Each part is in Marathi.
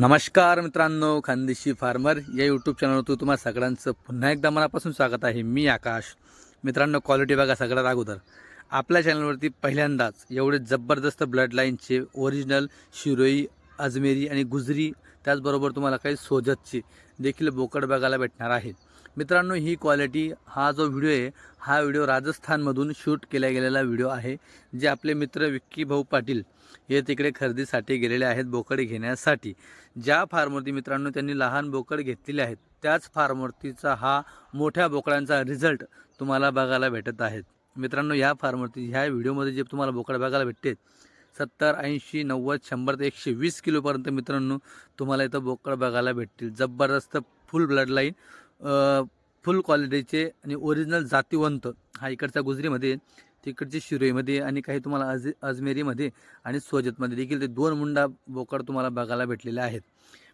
नमस्कार मित्रांनो खानदेशी फार्मर या यूट्यूब चॅनलवर तुम्हाला सगळ्यांचं पुन्हा एकदा मनापासून स्वागत आहे. मी आकाश. मित्रांनो क्वालिटी बघा सगळ्यात अगोदर. आपल्या चॅनलवरती पहिल्यांदाच एवढे जबरदस्त ब्लड लाईनचे ओरिजिनल शिरोई अजमेरी आणि गुजरी त्याचबरोबर तुम्हाला काही सोजतचे देखील बोकड बघायला भेटणार आहेत. मित्रांनो ही क्वालिटी हा जो व्हिडिओ आहे हा व्हिडिओ राजस्थानमधून शूट केला गेलेला व्हिडिओ आहे जे आपले मित्र विक्की भाऊ पाटील हे तिकडे खरेदीसाठी गेलेले आहेत बोकड घेण्यासाठी. ज्या फार्मवरती मित्रांनो त्यांनी लहान बोकड घेतलेले आहेत त्याच फार्मवरतीचा हा मोठ्या बोकडांचा रिझल्ट तुम्हाला बघायला भेटत आहेत मित्रांनो ह्या फार्मवरती ह्या व्हिडिओमध्ये जे तुम्हाला बोकड बघायला भेटते सत्तर ऐंशी नव्वद शंभर ते एकशे वीस किलोपर्यंत मित्रांनो तुम्हाला इथं बोकड बघायला भेटतील. जबरदस्त फुल ब्लड लाईन फुल क्वालिटीचे आणि ओरिजिनल जातीवंत. हा इकडच्या गुजरीमध्ये तिकडची शिरोईमध्ये आणि काही तुम्हाला अज अजमेरीमध्ये आणि सोजतमध्ये देखील ते दोन मुंडा बोकड तुम्हाला बघायला भेटलेले आहेत.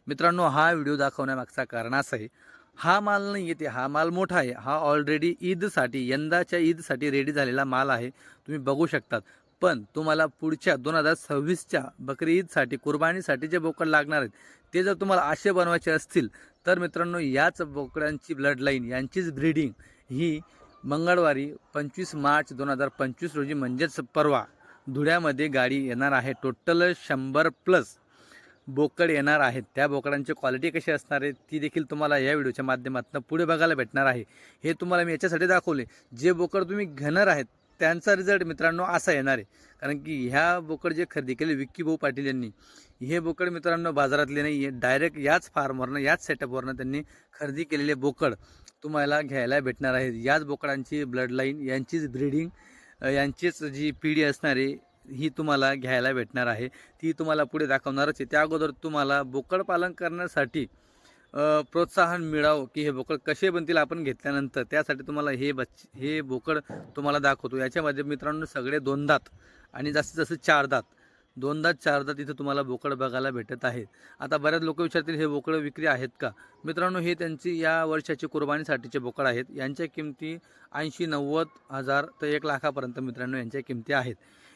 मित्रांनो हा व्हिडिओ दाखवण्यामागचा कारण असं आहे हा माल नाही येते हा माल मोठा आहे. हा ऑलरेडी ईदसाठी यंदाच्या ईदसाठी रेडी झालेला माल आहे. तुम्ही बघू शकतात. पण तुम्हाला पुढच्या दोन हजार सव्वीसच्या बकरी ईदसाठी कुर्बानीसाठी जे बोकड लागणार आहेत ते जर तुम्हाला आशे बनवायचे असतील तर मित्रांनो याच बोकडांची ब्लड लाईन यांचीच ब्रीडिंग ही मंगळवारी पंचवीस मार्च दोन हजार पंचवीस रोजी म्हणजेच परवा धुळ्यामध्ये गाडी येणार आहे. टोटल शंभर प्लस बोकड येणार आहेत. त्या बोकडांची क्वालिटी कशी असणार आहे ती देखील तुम्हाला या व्हिडिओच्या माध्यमातून पुढे बघायला भेटणार आहे. हे तुम्हाला मी याच्यासाठी दाखवले. जे बोकड तुम्ही घेणार आहेत त्यांचा रिझल्ट मित्रांनो असा येणार आहे. कारण की ह्या बोकड जे खरेदी केले विक्की भाऊ पाटील यांनी हे बोकड मित्रांनो बाजारातले नाही आहे डायरेक्ट याच फार्मवरनं याच सेटअपवरनं त्यांनी खरेदी केलेले बोकड तुम्हाला घ्यायला भेटणार आहेत. याच बोकडांची ब्लडलाईन यांचीच ब्रीडिंग यांचीच जी पिढी असणारी ही तुम्हाला घ्यायला भेटणार आहे. ती तुम्हाला पुढे दाखवणारच आहे. त्या अगोदर तुम्हाला बोकड पालन करण्यासाठी प्रोत्साहन मिळावं की हे बोकड कसे बनतील आपण घेतल्यानंतर. त्यासाठी तुम्हाला हे बच्च हे बोकड तुम्हाला दाखवतो. याच्यामध्ये मित्रांनो सगळे दोन दात आणि जास्तीत जास्त चार दात. दोनदा चारदा तिथे तुम्हाला बोकड बघायला भेटत आहेत. आता बऱ्याच लोक विचारतील हे बोकड विक्री आहेत का? मित्रांनो हे त्यांची या वर्षाची कुर्बानीसाठीचे बोकड आहेत. यांच्या किमती ऐंशी नव्वद हजार तर एक लाखापर्यंत मित्रांनो यांच्या किमती आहेत.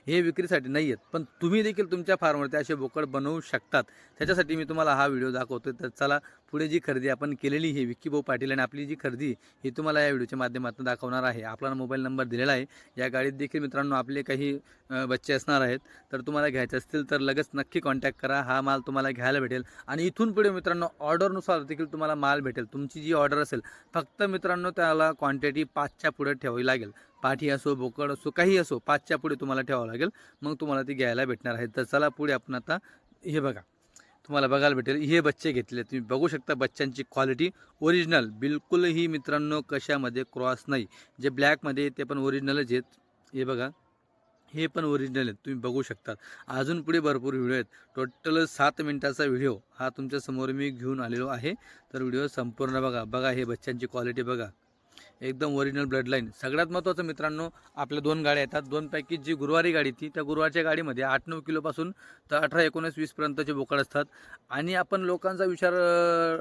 हे विक्रीसाठी नाही आहेत पण तुम्ही देखील तुमच्या फार्मवरती असे बोकड बनवू शकतात. त्याच्यासाठी मी तुम्हाला हा व्हिडिओ दाखवतो तर चला पुढे जी खरेदी आपण केलेली आहे विक्की भाऊ पाटील आणि आपली जी खरेदी ही तुम्हाला या व्हिडिओच्या माध्यमातून दाखवणार आहे. आपला मोबाईल नंबर दिलेला आहे. या गाडीत देखील मित्रांनो आपले काही बच्चे असणार आहेत. तर तुम्हाला घ्यायचे असतील तर लगेच नक्की कॉन्टॅक्ट करा. हा माल तुम्हाला घ्यायला भेटेल. आणि इथून पुढे मित्रांनो ऑर्डरनुसार देखील तुम्हाला माल भेटेल. तुमची जी ऑर्डर असेल फक्त मित्रांनो त्याला क्वांटिटी पाचच्या पुढे ठेवावी लागेल. पाठी असो बोकड असो काही असो पाचच्या पुढे तुम्हाला ठेवावं लागेल. मग तुम्हाला ती घ्यायला भेटणार आहे. तर चला पुढे आपण आता हे बघा. तुम्हाला बघायला भेटेल. हे बच्चे घेतले तुम्ही बघू शकता बच्चांची क्वालिटी ओरिजिनल बिलकुलही मित्रांनो कशामध्ये क्रॉस नाही. जे ब्लॅकमध्ये ते पण ओरिजिनलच आहेत. हे बघा. हे पण ओरिजिनल आहेत. तुम्ही बघू शकतात अजून पुढे भरपूर व्हिडिओ आहेत. टोटल सात मिनटाचा व्हिडिओ हा तुमच्यासमोर मी घेऊन आलेलो आहे. तर व्हिडिओ संपूर्ण बघा. बघा हे बच्चांची क्वालिटी बघा. एकदम ओरिजिनल ब्लड लाईन सगळ्यात महत्त्वाचं मित्रांनो आपल्या दोन गाड्या येतात. दोनपैकी जी गुरुवारी गाडी ती त्या गुरुवारच्या गाडीमध्ये आठ नऊ किलोपासून तर अठरा एकोणीस वीसपर्यंतचे बोकड असतात. आणि आपण लोकांचा विचार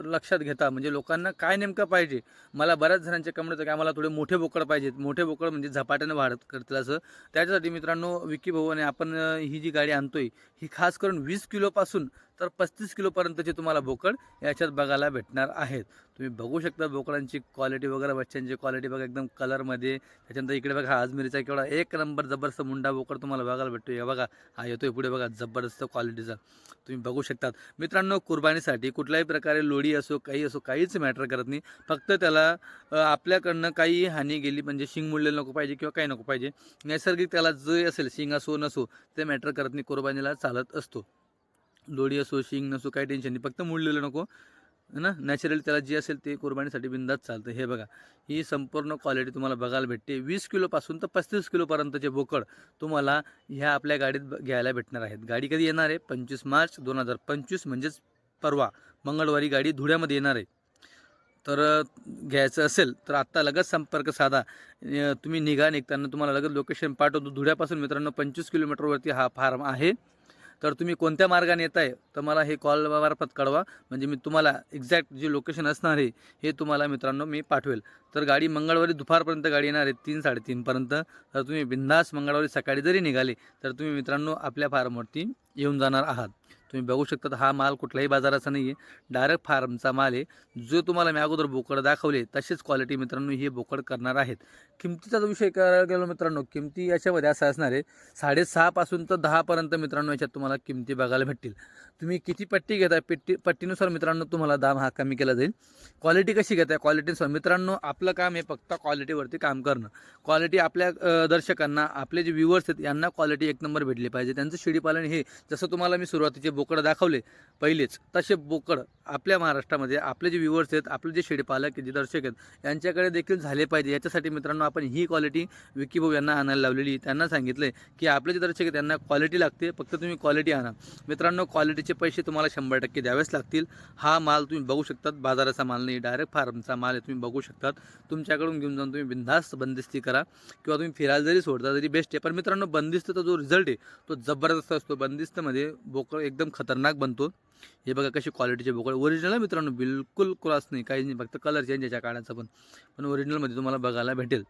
लक्षात घेता म्हणजे लोकांना काय नेमकं पाहिजे? मला बऱ्याच जणांचे कमेंट होतं की आम्हाला थोडे मोठे बोकड पाहिजेत. मोठे बोकड म्हणजे झपाट्याने वाढत करतील असं. त्याच्यासाठी मित्रांनो विकी भाऊ आणि आपण ही जी गाडी आणतोय ही खास करून वीस किलोपासून तर पस्तीस किलोपर्यंतचे तुम्हाला बोकड याच्यात बघायला भेटणार आहेत. तुम्ही बघू शकता बोकडांची क्वालिटी वगैरे बच्चांची क्वालिटी बघा एकदम कलरमध्ये त्याच्यानंतर इकडे बघा हा अजमेरीचा केवढा एक नंबर जबरदस्त मुंडा बोकड तुम्हाला बघायला भेटतो. हे बघा हा येतोय पुढे बघा जबरदस्त क्वालिटीचा तुम्ही बघू शकतात. मित्रांनो कुर्बानीसाठी कुठल्याही प्रकारे लोडी असो काही असो काहीच मॅटर करत नाही. फक्त त्याला आपल्याकडनं काही हानी गेली म्हणजे शिंग मुडलेलं नको पाहिजे किंवा काही नको पाहिजे. नैसर्गिक त्याला जे असेल शिंग असो नसो ते मॅटर करत नाही. कुर्बानीला चालत असतो. लोडी असो शिंग नसो काही टेन्शन नाही. फक्त मुडलेलं नको. है ना? नॅचरल त्याला जे असेल ते कुर्बानीसाठी बिंदात चालतं. हे बघा. ही संपूर्ण क्वालिटी तुम्हाला बघायला भेटते. वीस किलोपासून तर पस्तीस किलोपर्यंतचे बोकड तुम्हाला ह्या आपल्या गाडीत घ्यायला भेटणार आहेत. गाडी कधी येणार आहे? पंचवीस मार्च दोन हजार पंचवीस म्हणजेच परवा. मंगळवारी गाडी धुळ्यामध्ये येणार आहे. तर घ्यायचं असेल तर आत्ता लगेच संपर्क साधा. तुम्ही निघा निघताना तुम्हाला लगेच लोकेशन पाठवतो. धुळ्यापासून मित्रांनो पंचवीस किलोमीटरवरती हा फार्म आहे. तर तुम्ही कोणत्या मार्गाने येत आहे तर मला हे कॉलमार्फत कळवा. म्हणजे मी तुम्हाला एक्झॅक्ट जे लोकेशन असणार आहे हे तुम्हाला मित्रांनो मी पाठवेल. तर गाडी मंगळवारी दुपारपर्यंत गाडी येणार आहे तीन साडेतीनपर्यंत तर तुम्ही बिंदास मंगळवारी सकाळी जरी निघाले तर तुम्ही मित्रांनो आपल्या फार्मवरती येऊन जाणार आहात. तुम्ही बघू शकता हा माल कुठल्याही बाजाराचा नाही आहे डायरेक्ट फार्मचा माल आहे. जो तुम्हाला मी अगोदर बोकड दाखवले तसेच क्वालिटी मित्रांनो हे बोकड करणार आहेत. किमतीचा जो विषय करायला गेलो मित्रांनो किमती याच्यामध्ये असं असणार आहे साडेसहापासून तर दहापर्यंत मित्रांनो याच्यात तुम्हाला किमती बघायला भेटतील. तुम्ही किती पट्टी घेताय पट्टी पट्टीनुसार मित्रांनो तुम्हाला दाम हा कमी केला जाईल. क्वालिटी कशी घेताय क्वालिटीनुसार मित्रांनो आपलं काम आहे फक्त क्वालिटीवरती काम करणं. क्वालिटी आपल्या दर्शकांना आपले जे व्ह्युअर्स आहेत यांना क्वालिटी एक नंबर भेटली पाहिजे. त्यांचं शेळीपालन हे जसं तुम्हाला मी सुरुवातीचे बोकडं दाखवले पहिलेच. तसे बोकड आपल्या महाराष्ट्रामध्ये आपले जे व्ह्युअर्स आहेत आपले जे शेळीपालक जे दर्शक आहेत यांच्याकडे देखील झाले पाहिजे. याच्यासाठी मित्रांनो आपण ही क्वालिटी विकी भाऊ यांना आणायला लावलेली त्यांना सांगितलं आहे की आपले जे दर्शक आहेत त्यांना क्वालिटी लागते फक्त तुम्ही क्वालिटी आणा. मित्रांनो क्वालिटीचे पैसे तुम्हाला शंभर टक्के द्यावेच लागतील. हा माल तुम्ही बघू शकतात. बाजाराचा माल नाही डायरेक्ट फार्मचा माल आहे तुम्ही बघू शकतात. तुमच्याकडून घेऊन जाऊन तुम्ही बिनधास्त बंदिस्ती करा. किंवा तुम्ही फिरायला जरी सोडता तरी बेस्ट आहे. पण मित्रांनो बंदिस्तचा जो रिझल्ट आहे तो जबरदस्त असतो. बंदिस्तमध्ये बोकड एकदम खतरनाक बनतो. हे बघा कशी क्वालिटीचे बोकड. ओरिजिनल आहे मित्रांनो बिलकुल क्रॉस नाही. काही नाही फक्त कलर चेंज याच्या काढायचा पण. पण ओरिजिनलमध्ये तुम्हाला बघायला भेटेल.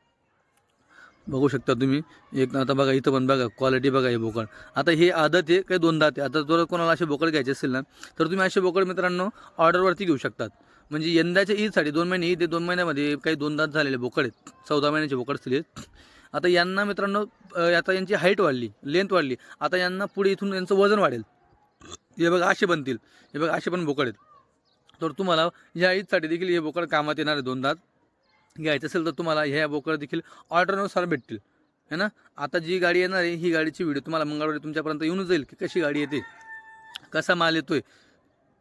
बघू शकता तुम्ही. एक आता बघा इथं पण बघा क्वालिटी बघा हे बोकड. आता हे आदत आहे काही दोन दात आहे आता जर कोणाला असे बोकड घ्यायचे असेल ना तर तुम्ही असे बोकड मित्रांनो ऑर्डरवरती घेऊ शकतात. म्हणजे यंदाच्या ईदसाठी दोन महिने ईद दोन महिन्यामध्ये काही दोन दात झालेले बोकड आहेत. चौदा महिन्याचे बोकड असतील आता यांना मित्रांनो आता यांची हाईट वाढली लेंथ वाढली. आता यांना पुढे इथून यांचं वजन वाढेल. हे बघा असे बनतील. हे बघा असे पण बोकड आहेत. तर तुम्हाला या ईदसाठी देखील हे बोकड कामात येणार आहे दोनदा. घ्यायचं असेल तर तुम्हाला ह्या बोकड देखील ऑर्डरनुसार भेटतील. है ना? आता जी गाडी येणार आहे ही गाडीची व्हिडिओ तुम्हाला मंगळवारी तुमच्यापर्यंत येऊन जाईल की कशी गाडी येते कसा माल येतोय.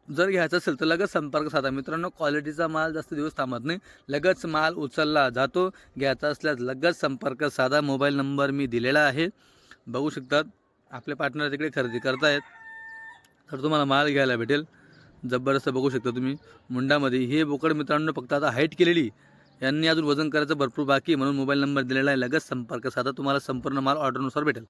जर घ्यायचं असेल तर लगेच संपर्क साधा. मित्रांनो क्वालिटीचा माल जास्त दिवस थांबत नाही. लगेच माल उचलला जातो. घ्यायचा असल्यास लगेच संपर्क साधा. मोबाईल नंबर मी दिलेला आहे. बघू शकतात. आपले पार्टनर तिकडे खरेदी करतायत. तर तुम्हाला माल घ्यायला भेटेल. जबरदस्त बघू शकता तुम्ही. मुंडामध्ये हे बोकड मित्रांनो फक्त आता हाईट केलेली. यांनी अजून वजन करायचं भरपूर बाकी म्हणून मोबाईल नंबर दिलेला आहे. लगेच संपर्क साधा. तुम्हाला संपूर्ण माल ऑर्डरनुसार भेटेल.